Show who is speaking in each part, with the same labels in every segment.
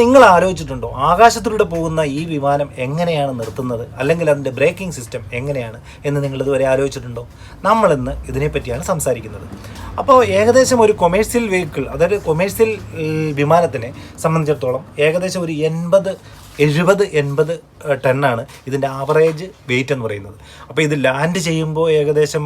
Speaker 1: നിങ്ങൾ ആലോചിച്ചിട്ടുണ്ടോ ആകാശത്തിലൂടെ പോകുന്ന ഈ വിമാനം എങ്ങനെയാണ് നിർത്തുന്നത്? അല്ലെങ്കിൽ അതിന്റെ ബ്രേക്കിംഗ് സിസ്റ്റം എങ്ങനെയാണ് എന്ന് നിങ്ങൾ ഇതുവരെ ആലോചിച്ചിട്ടുണ്ടോ? നമ്മളിന്ന് ഇതിനെപ്പറ്റിയാണ് സംസാരിക്കുന്നത്. അപ്പോൾ ഏകദേശം ഒരു കൊമേഴ്സ്യൽ വെഹിക്കിൾ അതായത് കൊമേഴ്സ്യൽ വിമാനത്തിനെ സംബന്ധിച്ചിടത്തോളം ഏകദേശം ഒരു എൺപത് എഴുപത് എൺപത് ടണ്ണാണ് ഇതിന്റെ ആവറേജ് വെയിറ്റ് എന്ന് പറയുന്നത്. അപ്പോൾ ഇത് ലാൻഡ് ചെയ്യുമ്പോൾ ഏകദേശം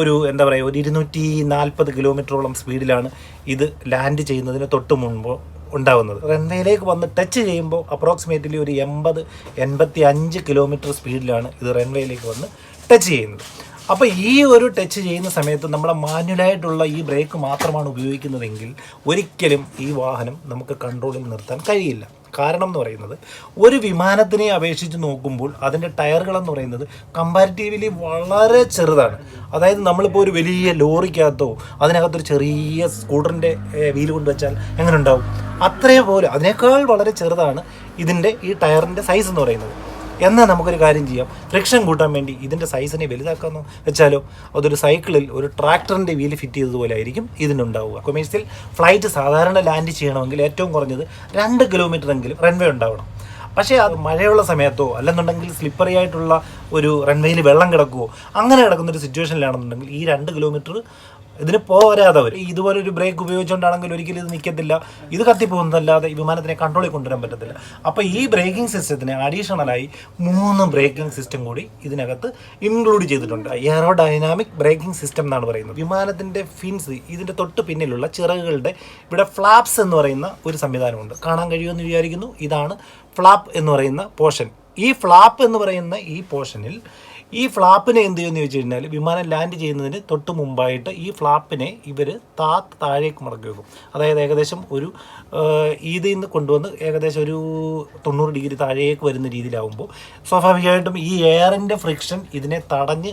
Speaker 1: ഒരു എന്താ പറയുക ഒരു ഇരുന്നൂറ്റി നാൽപ്പത് കിലോമീറ്ററോളം സ്പീഡിലാണ് ഇത് ലാൻഡ് ചെയ്യുന്നതിന് തൊട്ട് മുൻപ് ഉണ്ടാവുന്നത്. റൺവേയിലേക്ക് വന്ന് ടച്ച് ചെയ്യുമ്പോൾ അപ്രോക്സിമേറ്റ്ലി ഒരു എൺപത് എൺപത്തി അഞ്ച് കിലോമീറ്റർ സ്പീഡിലാണ് ഇത് റൺവേയിലേക്ക് വന്ന് ടച്ച് ചെയ്യുന്നത്. അപ്പോൾ ഈ ഒരു ടച്ച് ചെയ്യുന്ന സമയത്ത് നമ്മളെ മാനുവലായിട്ടുള്ള ഈ ബ്രേക്ക് മാത്രമാണ് ഉപയോഗിക്കുന്നതെങ്കിൽ ഒരിക്കലും ഈ വാഹനം നമുക്ക് കൺട്രോളിൽ നിർത്താൻ കഴിയില്ല. കാരണം എന്ന് പറയുന്നത് ഒരു വിമാനത്തിനെ അപേക്ഷിച്ച് നോക്കുമ്പോൾ അതിന്റെ ടയറുകളെന്ന് പറയുന്നത് കമ്പാരിറ്റീവ്ലി വളരെ ചെറുതാണ്. അതായത് നമ്മളിപ്പോൾ ഒരു വലിയ ലോറിക്കകത്തോ അതിനകത്തൊരു ചെറിയ സ്കൂട്ടറിന്റെ വീൽ കൊണ്ട് വെച്ചാൽ എങ്ങനെ ഉണ്ടാവും? അത്രേ പോലെ അതിനേക്കാൾ വളരെ ചെറുതാണ് ഇതിന്റെ ഈ ടയറിന്റെ സൈസ് എന്ന് പറയുന്നത്. എന്നാൽ നമുക്കൊരു കാര്യം ചെയ്യാം. ഫ്രിക്ഷൻ കൂട്ടാൻ വേണ്ടി ഇതിന്റെ സൈസിനെ വലുതാക്കാമെന്ന് വെച്ചാലോ അതൊരു സൈക്കിളിൽ ഒരു ട്രാക്ടറിന്റെ വീൽ ഫിറ്റ് ചെയ്തതുപോലെ ആയിരിക്കും ഇതിനുണ്ടാവുക. കൊമേഴ്സിൽ ഫ്ലൈറ്റ് സാധാരണ ലാൻഡ് ചെയ്യണമെങ്കിൽ ഏറ്റവും കുറഞ്ഞത് രണ്ട് കിലോമീറ്റർ എങ്കിലും റൺവേ ഉണ്ടാവണം. പക്ഷേ അത് മഴയുള്ള സമയത്തോ അല്ലെന്നുണ്ടെങ്കിൽ സ്ലിപ്പറി ആയിട്ടുള്ള ഒരു റൺവേയിൽ വെള്ളം കിടക്കുമോ അങ്ങനെ കിടക്കുന്ന ഒരു സിറ്റുവേഷനിലാണെന്നുണ്ടെങ്കിൽ ഈ രണ്ട് കിലോമീറ്റർ ഇതിന് പോരാതെ അവർ ഇതുപോലെ ഒരു ബ്രേക്ക് ഉപയോഗിച്ചുകൊണ്ടാണെങ്കിൽ ഒരിക്കലും ഇത് നിൽക്കത്തില്ല ഇത് കത്തിപ്പോകുന്നതല്ലാതെ ഈ വിമാനത്തിനെ കൺട്രോളിൽ കൊണ്ടുവരാൻ പറ്റത്തില്ല. അപ്പോൾ ഈ ബ്രേക്കിംഗ് സിസ്റ്റത്തിന് അഡീഷണലായി മൂന്ന് ബ്രേക്കിംഗ് സിസ്റ്റം കൂടി ഇതിനകത്ത് ഇൻക്ലൂഡ് ചെയ്തിട്ടുണ്ട്. എയറോ ഡൈനാമിക് ബ്രേക്കിംഗ് സിസ്റ്റം എന്നാണ് പറയുന്നത്. വിമാനത്തിന്റെ ഫിൻസ് ഇതിന്റെ തൊട്ട് പിന്നിലുള്ള ചിറകുകളുടെ ഇവിടെ ഫ്ലാപ്സ് എന്ന് പറയുന്ന ഒരു സംവിധാനമുണ്ട്. കാണാൻ കഴിയുമെന്ന് വിചാരിക്കുന്നു. ഇതാണ് ഫ്ലാപ്പ് എന്ന് പറയുന്ന പോർഷൻ ഈ ഫ്ലാപ്പ് എന്ന് പറയുന്ന ഈ പോർഷനിൽ ഈ ഫ്ലാപ്പിനെ എന്ത് ചെയ്യുമെന്ന് ചോദിച്ചു കഴിഞ്ഞാൽ വിമാനം ലാൻഡ് ചെയ്യുന്നതിന് തൊട്ട് മുമ്പായിട്ട് ഈ ഫ്ലാപ്പിനെ ഇവർ താ താഴേക്ക് മടക്കി വെക്കും. അതായത് ഏകദേശം ഒരു ഇതിൽ നിന്ന് കൊണ്ടുവന്ന് ഏകദേശം ഒരു തൊണ്ണൂറ് ഡിഗ്രി താഴേക്ക് വരുന്ന രീതിയിലാവുമ്പോൾ സ്വാഭാവികമായിട്ടും ഈ എയറിന്റെ ഫ്രിക്ഷൻ ഇതിനെ തടഞ്ഞ്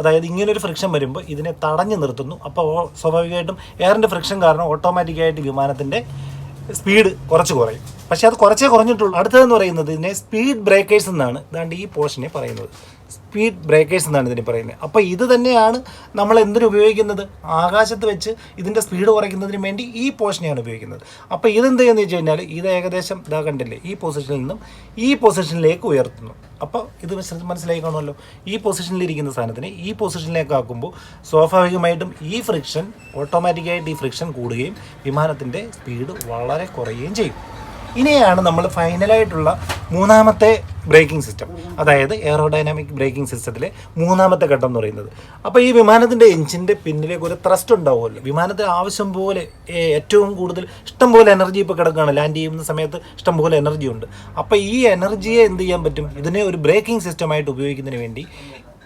Speaker 1: അതായത് ഇങ്ങനൊരു ഫ്രിക്ഷൻ വരുമ്പോൾ ഇതിനെ തടഞ്ഞു നിർത്തുന്നു. അപ്പോൾ സ്വാഭാവികമായിട്ടും എയറിന്റെ ഫ്രിക്ഷൻ കാരണം ഓട്ടോമാറ്റിക്കായിട്ട് വിമാനത്തിന്റെ സ്പീഡ് കുറച്ച് കുറയും. പക്ഷേ അത് കുറച്ചേ കുറഞ്ഞിട്ടുള്ളൂ. അടുത്തതെന്ന് പറയുന്നത് ഇതിനെ സ്പീഡ് ബ്രേക്കേഴ്സ് എന്നാണ്. ഇതാണ്ട് ഈ പോർഷനെ പറയുന്നത്. സ്പീഡ് ബ്രേക്കേഴ്സ് എന്നാണ് ഇതിനെ പറയുന്നത്. അപ്പോൾ ഇത് തന്നെയാണ് നമ്മൾ എന്തിനു ഉപയോഗിക്കുന്നത്? ആകാശത്ത് വെച്ച് ഇതിന്റെ സ്പീഡ് കുറയ്ക്കുന്നതിന് വേണ്ടി ഈ പോർഷനെയാണ് ഉപയോഗിക്കുന്നത്. അപ്പോൾ ഇത് ഇതെന്ത് ചെയ്യുന്നത് വെച്ച് കഴിഞ്ഞാൽ ഇത് ഏകദേശം ഇതാ കണ്ടില്ലേ ഈ പൊസിഷനിൽ നിന്നും ഈ പൊസിഷനിലേക്ക് ഉയർത്തുന്നു. അപ്പോൾ ഇത് മനസ്സി- മനസ്സിലായി കാണുമല്ലോ ഈ പൊസിഷനിലിരിക്കുന്ന സാധനത്തിനെ ഈ പൊസിഷനിലേക്ക് ആക്കുമ്പോൾ സ്വാഭാവികമായിട്ടും ഈ ഫ്രിക്ഷൻ ഓട്ടോമാറ്റിക്കായിട്ട് ഈ ഫ്രിക്ഷൻ കൂടുകയും വിമാനത്തിന്റെ സ്പീഡ് വളരെ കുറയുകയും ചെയ്യും. ഇനിയാണ് നമ്മൾ ഫൈനലായിട്ടുള്ള മൂന്നാമത്തെ ബ്രേക്കിംഗ് സിസ്റ്റം. അതായത് എയറോഡൈനാമിക് ബ്രേക്കിംഗ് സിസ്റ്റത്തിലെ മൂന്നാമത്തെ ഘട്ടം എന്ന് പറയുന്നത്. അപ്പോൾ ഈ വിമാനത്തിന്റെ എഞ്ചിന്റെ പിന്നിലേക്ക് ഒരു ത്രസ്റ്റ് ഉണ്ടാവുമല്ലോ. വിമാനത്തിന് ആവശ്യം പോലെ ഏറ്റവും കൂടുതൽ ഇഷ്ടം പോലെ എനർജി ഇപ്പോൾ കിടക്കുകയാണ്. ലാൻഡ് ചെയ്യുന്ന സമയത്ത് ഇഷ്ടം പോലെ എനർജി ഉണ്ട്. അപ്പോൾ ഈ എനർജിയെ എന്ത് ചെയ്യാൻ പറ്റും? ഇതിനെ ഒരു ബ്രേക്കിംഗ് സിസ്റ്റമായിട്ട് ഉപയോഗിക്കുന്നതിന് വേണ്ടി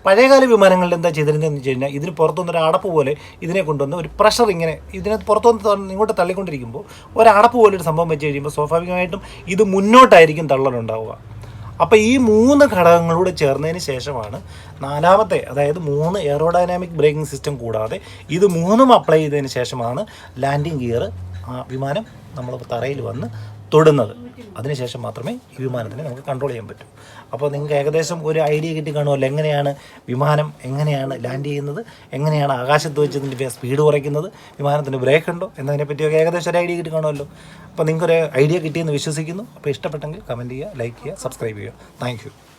Speaker 1: പഴയകാല വിമാനങ്ങളിൽ എന്താ ചെയ്തിരുന്നതെന്ന് വെച്ച് കഴിഞ്ഞാൽ ഇതിന് പുറത്തുനിന്ന് ഒരു അടപ്പ് പോലെ ഇതിനെ കൊണ്ടുവന്ന് ഒരു പ്രഷർ ഇങ്ങനെ ഇതിനെ പുറത്തുനിന്ന് ഇങ്ങോട്ട് തള്ളിക്കൊണ്ടിരിക്കുമ്പോൾ ഒരു അടപ്പ് പോലെ ഒരു സംഭവം വെച്ച് കഴിയുമ്പോൾ സ്വാഭാവികമായിട്ടും ഇത് മുന്നോട്ടായിരിക്കും തള്ളലുണ്ടാവുക. അപ്പോൾ ഈ മൂന്ന് ഘടകങ്ങളൂടെ ചേർന്നതിന് ശേഷമാണ് നാലാമത്തെ അതായത് മൂന്ന് എയറോഡൈനാമിക് ബ്രേക്കിംഗ് സിസ്റ്റം കൂടാതെ ഇത് മൂന്നും അപ്ലൈ ചെയ്തതിന് ശേഷമാണ് ലാൻഡിംഗ് ഗിയർ വിമാനം നമ്മൾ തറയിൽ വന്ന് തൊടുന്നത്. അതിനുശേഷം മാത്രമേ ഈ വിമാനത്തിനെ നമുക്ക് കൺട്രോൾ ചെയ്യാൻ പറ്റൂ. അപ്പോൾ നിങ്ങൾക്ക് ഏകദേശം ഒരു ഐഡിയ കിട്ടി കാണുമല്ലോ. എങ്ങനെയാണ് വിമാനം എങ്ങനെയാണ് ലാൻഡ് ചെയ്യുന്നത്? എങ്ങനെയാണ് ആകാശത്ത് വെച്ച് ഇതിന്റെ സ്പീഡ് കുറയ്ക്കുന്നത്? വിമാനത്തിന് ബ്രേക്ക് ഉണ്ടോ? എന്നതിനെ പറ്റിയൊക്കെ ഏകദേശം ഒരു ഐഡിയ കിട്ടി കാണുമല്ലോ. അപ്പോൾ നിങ്ങൾക്കൊരു ഐഡിയ കിട്ടിയെന്ന് വിശ്വസിക്കുന്നു. അപ്പോൾ ഇഷ്ടപ്പെട്ടെങ്കിൽ കമന്റ് ചെയ്യുക ലൈക്ക് ചെയ്യുക സബ്സ്ക്രൈബ് ചെയ്യുക. താങ്ക്